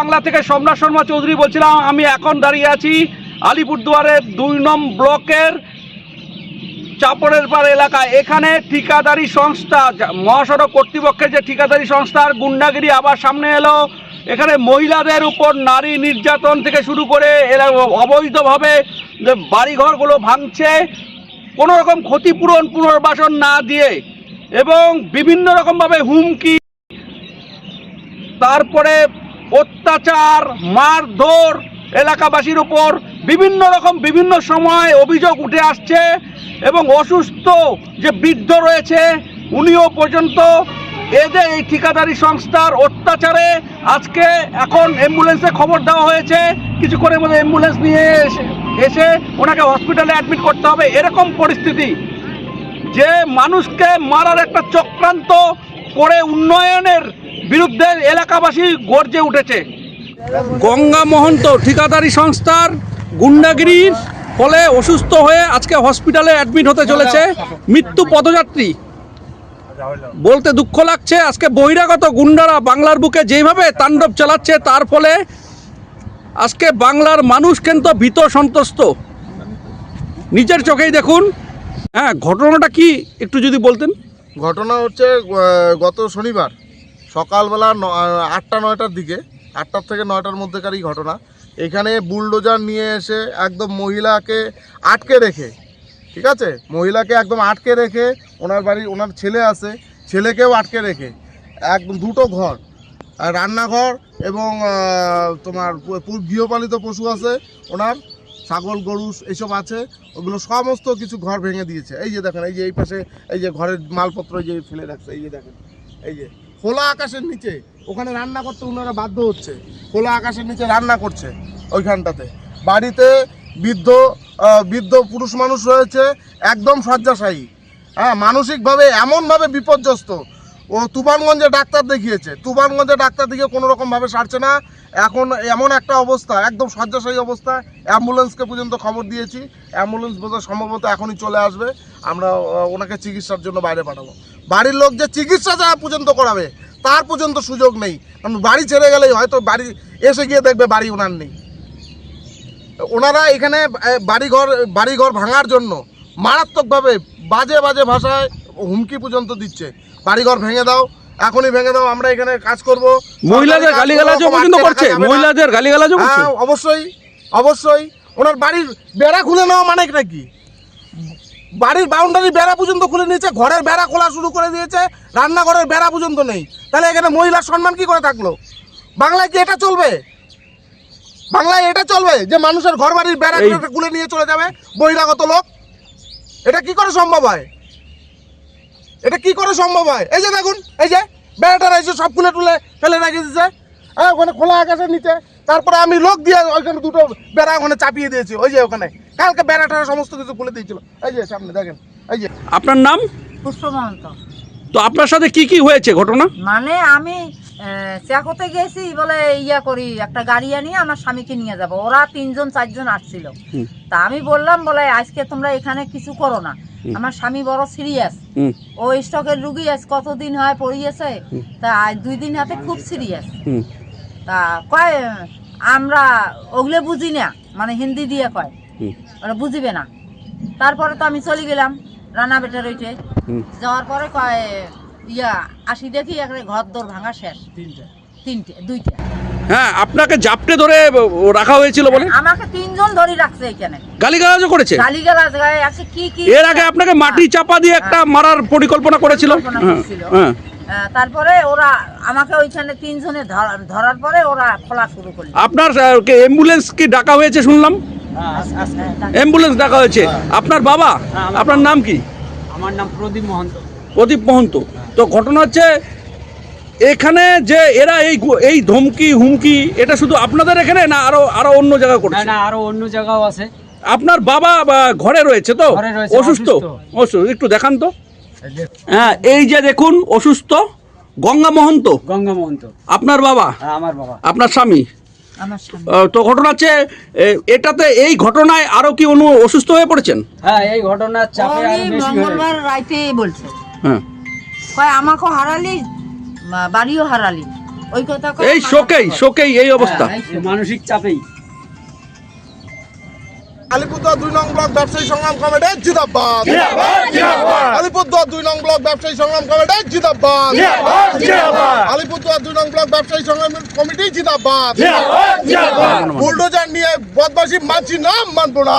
বাংলা থেকে সোমনাথ শর্মা চৌধুরী বলছিলাম, আমি এখন দাঁড়িয়ে আছি আলিপুরদুয়ারের দুই নম ব্লকের চাপড়ের পাড় এলাকায়। এখানে ঠিকাদারি সংস্থা, মহাসড়ক কর্তৃপক্ষের যে ঠিকাদারি সংস্থার গুন্ডাগিরি আবার সামনে এলো। এখানে মহিলাদের উপর নারী নির্যাতন থেকে শুরু করে এরা অবৈধভাবে যে বাড়িঘরগুলো ভাঙছে। কোনো রকম ক্ষতিপূরণ পুনর্বাসন না দিয়ে এবং বিভিন্ন রকমভাবে হুমকি। তারপরে অত্যাচার, মারধর এলাকাবাসীর উপর বিভিন্ন রকম, বিভিন্ন সময় অভিযোগ উঠে আসছে এবং অসুস্থ যে বৃদ্ধ রয়েছে, উনিও পর্যন্ত এদের এই ঠিকাদারি সংস্থার অত্যাচারে আজকে এখন অ্যাম্বুলেন্সে খবর দেওয়া হয়েছে। কিছুক্ষণের মধ্যে অ্যাম্বুলেন্স নিয়ে এসে এসে ওনাকে হসপিটালে অ্যাডমিট করতে হবে। এরকম পরিস্থিতি যে মানুষকে মারার একটা চক্রান্ত করে উন্নয়নের বিরুদ্ধে এলাকাবাসী গর্জে উঠেছে। গঙ্গা মহন্ত ঠিকাদারি সংস্থার গুন্ডাগিরির ফলে অসুস্থ হয়ে আজকে হসপিটালে অ্যাডমিট হতে চলেছে মৃত্যু পদযাত্রী। বলতে দুঃখ লাগছে, আজকে বহিরাগত গুন্ডারা বাংলার বুকে যেভাবে তাণ্ডব চালাচ্ছে, তার ফলে আজকে বাংলার মানুষ কিন্তু ভীত সন্ত্রস্ত। নিজের চোখেই দেখুন। হ্যাঁ ঘটনাটা কি, একটু যদি বলতেন। ঘটনা হচ্ছে গত শনিবার সকালবেলা আটটা, নয়টার দিকে, আটটার থেকে নয়টার মধ্যেকারই ঘটনা। এখানে বুলডোজার নিয়ে এসে একদম মহিলাকে আটকে রেখে, ঠিক আছে? মহিলাকে একদম আটকে রেখে ওনার বাড়ি ওনার ছেলে আছে, ছেলেকেও আটকে রেখে একদম দুটো ঘর রান্নাঘর এবং তোমার গৃহপালিত পশু আছে, ওনার ছাগল, গরু এইসব আছে, ওগুলো সমস্ত কিছু ঘর ভেঙে দিয়েছে। এই যে দেখেন, এই যে এই পাশে, এই যে ঘরের মালপত্র এই যে ফেলে রাখছে, এই যে দেখেন, এই যে। খোলা আকাশের নিচে, ওখানে রান্না করতে ওনারা বাধ্য হচ্ছে। খোলা আকাশের নিচে রান্না করছে ওইখানটাতে। বাড়িতে বৃদ্ধ বৃদ্ধ পুরুষ মানুষ রয়েছে, একদম শয্যাশায়ী। হ্যাঁ মানসিকভাবে এমনভাবে বিপর্যস্ত। ও তুফানগঞ্জে ডাক্তার দেখিয়েছে। তুফানগঞ্জে ডাক্তার দেখিয়ে কোনো রকমভাবে সারছে না। এখন এমন একটা অবস্থা, একদম শয্যাশায়ী অবস্থা। অ্যাম্বুলেন্সকে পর্যন্ত খবর দিয়েছি। অ্যাম্বুলেন্স বোধহয় সম্ভবত এখনই চলে আসবে। আমরা ওনাকে চিকিৎসার জন্য বাইরে পাঠাবো। বাড়ির লোক যে চিকিৎসা যা পর্যন্ত করাবে তার পর্যন্ত সুযোগ নেই। কারণ বাড়ি ছেড়ে গেলেই হয়তো বাড়ি এসে গিয়ে দেখবে বাড়ি ওনার নেই। ওনারা এখানে বাড়িঘর বাড়িঘর ভাঙার জন্য মারাত্মকভাবে বাজে বাজে ভাষায় হুমকি পর্যন্ত দিচ্ছে। বাড়িঘর ভেঙে দাও এখনই ভেঙে দাও আমরা এখানে কাজ করব। মহিলাদের সরকারি গালিগালাজও পর্যন্ত করছে। মহিলাদের গালিগালাজও হ্যাঁ অবশ্যই অবশ্যই। ওনার বাড়ির বেড়া খুলে নেওয়া মানে নাকি? বাড়ির বাউন্ডারি বেড়া পর্যন্ত খুলে নিয়েছে ঘরের বেড়া খোলা শুরু করে দিয়েছে রান্নাঘরের বেড়া পর্যন্ত নেই। তাহলে এখানে মহিলার সম্মান কি করে থাকল? বাংলায় কি এটা চলবে? বাংলায় এটা চলবে যে মানুষের ঘর বাড়ির বেড়া খুলে- নিয়ে চলে যাবে বহিরাগত লোক? এটা কি করে সম্ভব হয়? এটা কি করে সম্ভব হয়? এই যে দেখুন এই যে বেড়াটা এসে সব খুলে টুলে ফেলে রেখে দিচ্ছে হ্যাঁ ওখানে খোলা আকাশের নিচে। তারপরে আমি লোক দিয়ে ওইখানে দুটো বেড়া ওখানে চাপিয়ে দিয়েছি ওই যে ওখানে। কালকে বেড়াটা সমস্ত কিছু খুলে দিয়েছিল। এই যে সামনে দেখেন এই যে। আপনার নাম? পুষ্প মহন্ত। তো আপনার সাথে কি কি হয়েছে ঘটনা? মানে আমি চেকোতে গেছি বলে ইয়া করি একটা গাড়ি আনি আমার স্বামীকে নিয়ে যাব। ওরা তিনজন চারজন আসছিল। তা আমি বললাম বলে আজকে তোমরা এখানে কিছু করো না। আমার স্বামী বড় সিরিয়াস। ও স্টকের রুগী আজ কতদিন হয় পড়িয়েছে? তা আজ দুই দিন হাতে খুব সিরিয়াস। তা কয় আমরা ওগুলো বুঝি না মানে হিন্দি দিয়ে কয়। ওরা বুঝিবে না। তারপরে তো আমি চলে গেলাম রানা বেটার ওইটে যাওয়ার পরে কয় ইয়া আসি দেখি একটা ঘর দর ভাঙা শেষ। তিনটে। দুইটা। হ্যাঁ আপনাকে জাপটে ধরে রাখা হয়েছিল বলে? আমাকে তিনজন ধরে রাখছে এখানে। গালিগালাজও করেছে? গালি গায়ে আছে কি কি এর আগে আপনাকে মাটি চাপা দিয়ে একটা মারার পরিকল্পনা করেছিল? হ্যাঁ করছিল। হ্যাঁ। তারপরে ওরা আমাকে ওইখানে তিনজনে ধরা- ধরার পরে ওরা খোলা শুরু করল। আপনার অ্যাম্বুলেন্স কি ডাকা হয়েছে শুনলাম? হ্যাঁ, অ্যাম্বুলেন্স ডাকা হয়েছে। আপনার বাবা? আপনার নাম কি? আমার নাম প্রদীপ মহন্ত। প্রদীপ মহন্ত। তো ঘটনা হচ্ছে এখানে যে এরা এই এই ধমকি হুমকি এটা শুধু আপনাদের এখানে না আরও আরও অন্য জায়গায় না করছে? না আরও অন্য জায়গাও আছে। আপনার বাবা ঘরে রয়েছে তো? অসুস্থ? অসুস্থ। একটু দেখান তো। হ্যাঁ এই যে দেখুন অসুস্থ গঙ্গা মহন্ত। গঙ্গা মহন্ত। আপনার বাবা? হ্যাঁ, আমার বাবা। আপনার স্বামী? তো ঘটনা হচ্ছে এটাতে এই ঘটনায় আরও কি অনু অসুস্থ হয়ে পড়েছেন? হ্যাঁ এই ঘটনার চাপে আরও বেশি মঙ্গলবার রাইতে বলছে। হ্যাঁ। কয় আমাকে হারালি বাড়িও হারালি। ওই কথা এই শোকেই শোকেই এই অবস্থা। হ্যাঁ, মানসিক চাপেই। আলিপুরদুয়ার দুই নং ব্লক ব্যবসায়ী সংগ্রাম কমিটি জিন্দাবাদ আলিপুরদুয়ার দুই নং ব্লক ব্যবসায়ী সংগ্রাম কমিটি জিন্দাবাদ আলিপুরদুয়ার দুই নং ব্লক ব্যবসায়ী সংগ্রাম কমিটি জিন্দাবাদ বুলডোজার নিয়ে বদমাসি মানছি না মানবো না।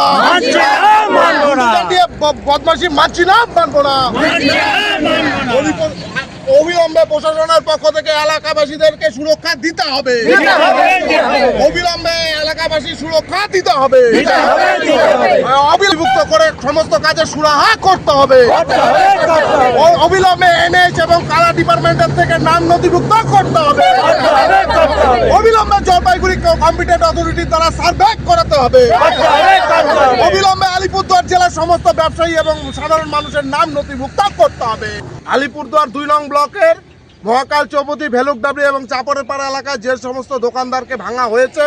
বুলডোজার নিয়ে বদমাসি মানছি না মানবো না। অবিলম্বে প্রশাসনের পক্ষ থেকে এলাকাবাসীদেরকে সুরক্ষা দিতে হবে। অবিলম্বে এলাকাবাসী সুরক্ষা দিতে হবে। অবিলুপ্ত করে সমস্ত কাজে সুরাহা করতে হবে। অবিলম্বে এনএইচ এবং কারা ডিপার্টমেন্টের থেকে নাম নথিভুক্ত করতে হবে। অবিলম্বে জলপাইগুড়ি কম্পিটেন্ট অথরিটির দ্বারা সার্ভে করাতে হবে। অবিলম্বে আলিপুরদুয়ার জেলার সমস্ত ব্যবসায়ী এবং সাধারণ মানুষের নাম নথিভুক্ত করতে হবে। আলিপুরদুয়ার দুই নং ব্লকের মহাকাল চৌপতি ভেলুকডাবরি এবং চাপড়ের পাড়া এলাকায় যে সমস্ত দোকানদারকে ভাঙা হয়েছে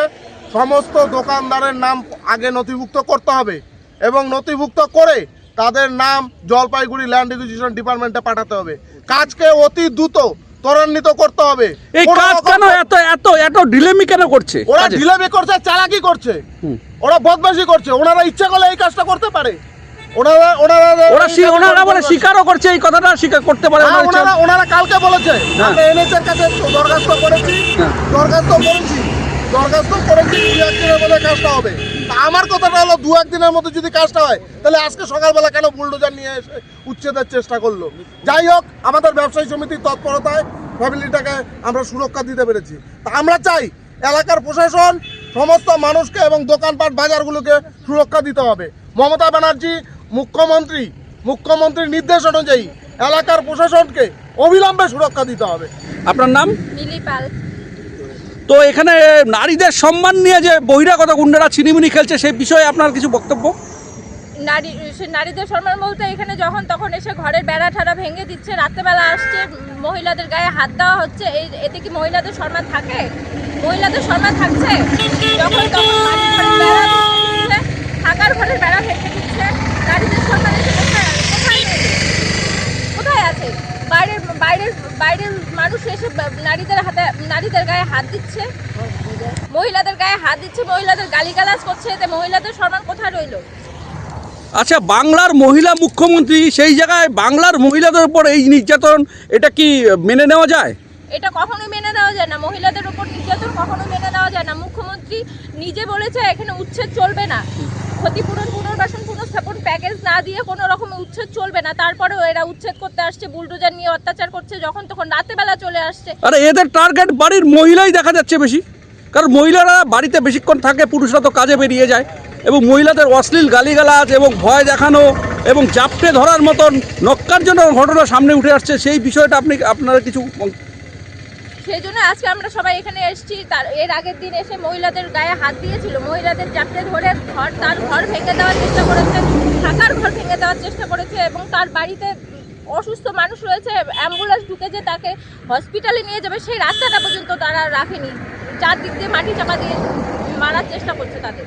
সমস্ত দোকানদারের নাম আগে নথিভুক্ত করতে হবে এবং নথিভুক্ত করে তাদের নাম জলপাইগুড়ি ল্যান্ড একুইজিশন ডিপার্টমেন্টে পাঠাতে হবে। কাজকে অতি দ্রুত ত্বরান্বিত করতে হবে। এই কাজ কেন এত এত এত ডিলেমি কেন করছে? ওরা? ঢিলেমি করছে চালাকি করছে। ওরা বদমাশি করছে। ওনারা ইচ্ছা করলে এই কাজটা করতে পারে। ওনারা ওনারা বলে স্বীকারও করছে এই কথাটা স্বীকার করতে পারে হ্যাঁ, ওনারা ওনারা কালকে বলেছে। হ্যাঁ। আমরা কাছে দরখাস্ত করেছি হ্যাঁ। দরখাস্ত করেছি দরখাস্ত করেছি দু একদিনের মধ্যে কাজটা হবে। তা আমার কথাটা হলো দু একদিনের মধ্যে যদি কাজটা হয় তাহলে আজকে সকালবেলা কেন বুলডোজার নিয়ে এসে উচ্ছেদের চেষ্টা করল? যাই হোক আমাদের ব্যবসায়ী সমিতির তৎপরতায় ফ্যামিলিটাকে আমরা সুরক্ষা দিতে পেরেছি। তা আমরা চাই এলাকার প্রশাসন সমস্ত মানুষকে এবং দোকানপাট বাজারগুলোকে সুরক্ষা দিতে হবে। মমতা ব্যানার্জি মুখ্যমন্ত্রী মুখ্যমন্ত্রীর নির্দেশ অনুযায়ী এলাকার প্রশাসনকে অবিলম্বে সুরক্ষা দিতে হবে। আপনার নাম? তো এখানে নারীদের সম্মান নিয়ে যে বহিরাগত গুন্ডারা ছিনিমিনি খেলছে সেই বিষয়ে আপনার কিছু বক্তব্য? নারী সে নারীদের সম্মান বলতে এখানে যখন তখন এসে ঘরের বেড়া ঠাড়া ভেঙে দিচ্ছে রাত্রেবেলা আসছে মহিলাদের গায়ে হাত দেওয়া হচ্ছে এই এতে কি মহিলাদের সম্মান থাকে? মহিলাদের সম্মান থাকছে? যখন তখন থাকার ঘরের বেড়া ভেঙে দিচ্ছে সম্মান কোথায় আছে? বাইরের বাইরের বাইরের মানুষ এসে নারীদের হাতে নারীদের গায়ে হাত দিচ্ছে। মহিলাদের গায়ে হাত দিচ্ছে মহিলাদের গালিগালাজ করছে এতে মহিলাদের সম্মান কোথায় রইল? আচ্ছা বাংলার মহিলা মুখ্যমন্ত্রী সেই জায়গায় বাংলার মহিলাদের উপর এই নির্যাতন এটা কি মেনে নেওয়া যায়? এটা কখনোই মেনে নেওয়া যায় না। মহিলাদের উপর নির্যাতন কখনো মেনে নেওয়া যায় না, মুখ্যমন্ত্রী নিজে বলেছে, এখানে উচ্ছেদ চলবে না। ক্ষতিপূরণ, পুনর্বাসন, পুনঃস্থাপন প্যাকেজ না দিয়ে কোনো রকমের উচ্ছেদ চলবে না। তারপরেও এরা উচ্ছেদ করতে আসছে বুলডোজার নিয়ে অত্যাচার করছে, যখন তখন রাতেবেলা চলে আসছে। আরে এদের টার্গেট বাড়ির মহিলাই দেখা যাচ্ছে বেশি। কারণ মহিলারা বাড়িতে বেশিক্ষণ থাকে, পুরুষরা তো কাজে বেরিয়ে যায়। এবং মহিলাদের অশ্লীল গালিগালাজ এবং ভয় দেখানো এবং জাপটে ধরার মতন নক্কারজনক ঘটনা সামনে উঠে আসছে। সেই বিষয়টা আপনি, আপনারা কিছু সেই জন্য আজকে আমরা সবাই এখানে এসেছি। তার এর আগের দিন এসে মহিলাদের গায়ে হাত দিয়েছিল। মহিলাদের চাপটে ধরে ঘর তার ঘর ভেঙে দেওয়ার চেষ্টা করেছে, থাকার ঘর ভেঙে দেওয়ার চেষ্টা করেছে এবং তার বাড়িতে অসুস্থ মানুষ রয়েছে। অ্যাম্বুলেন্স ঢুকে যে তাকে হসপিটালে নিয়ে যাবে, সেই রাস্তাটা পর্যন্ত তারা রাখেনি। চারদিক দিয়ে মাটি চাপা দিয়ে মারার চেষ্টা করছে তাদের।